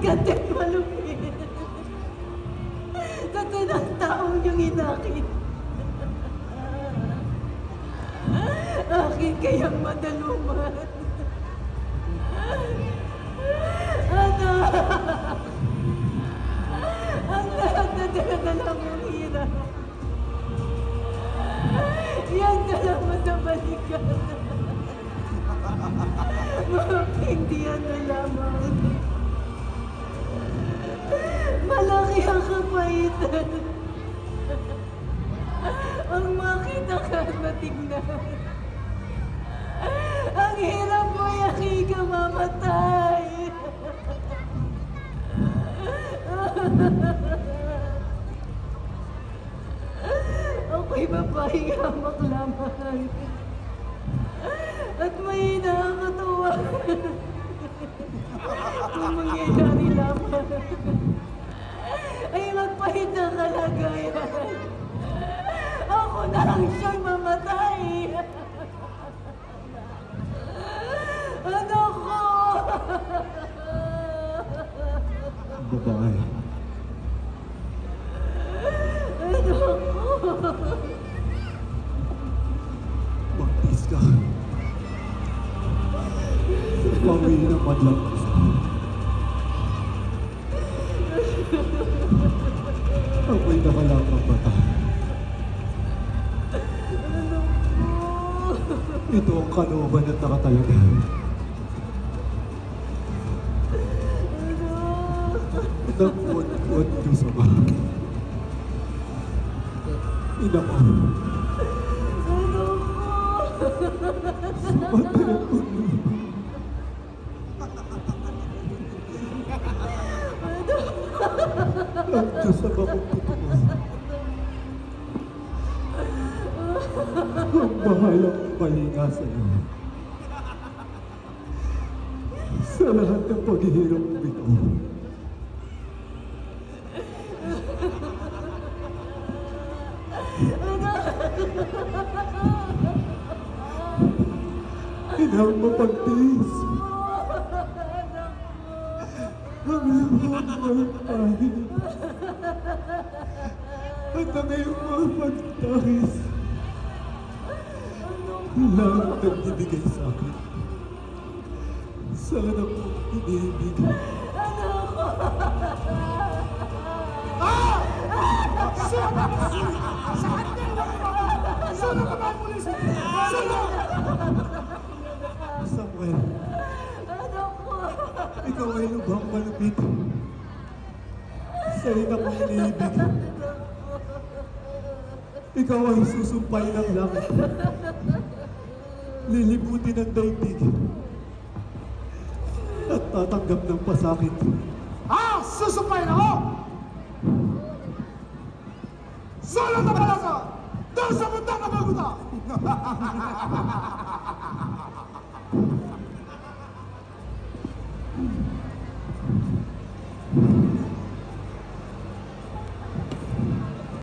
ka din malupit. Sa tinataong niyong inakit. Akin kayang madaluman. Anak! Ang lahat na daladala mong hirap. Yan dala mo sa balikan. Hindi yan na lamang. Ang makita ka at matignan. Ang hirap mo yaki ka mamatay. Ako'y mapahiyamak lamang. At may nakakatawa. Ang mangyayari lamang magpahit ng kalagayan. Ako na ang siyang mamatay. Anak ko! Babae. Anak ko! Magtis ka. Pawi na madlang isa. Mata. Anak ko! Ito ang kalooban at nakatalaga. Nagpuan-puan niyo sa mga. Ina ko, sumatay ulo. Ang Diyos ang akong totoo. Ang bahalang mahinga sa iyo. Sa lahat ng paghihirap mo ito. Inang mapagtiis. Ang iyong mga At ang iyong mga pagtahis. Lahat ng ibigay sa akin. Sana mo iniibig. Sino ka ba, pulis? Sino? Samuel, Anak ko! ikaw ay lubhang malupit. Sa ina kong iniibig. Ikaw ay susumpay ng langit lilibutin ang daigdig at tatanggap ng pasakit. Ah! Susupay na ako! Sulat na palasa! Doon sa mundo na maguta!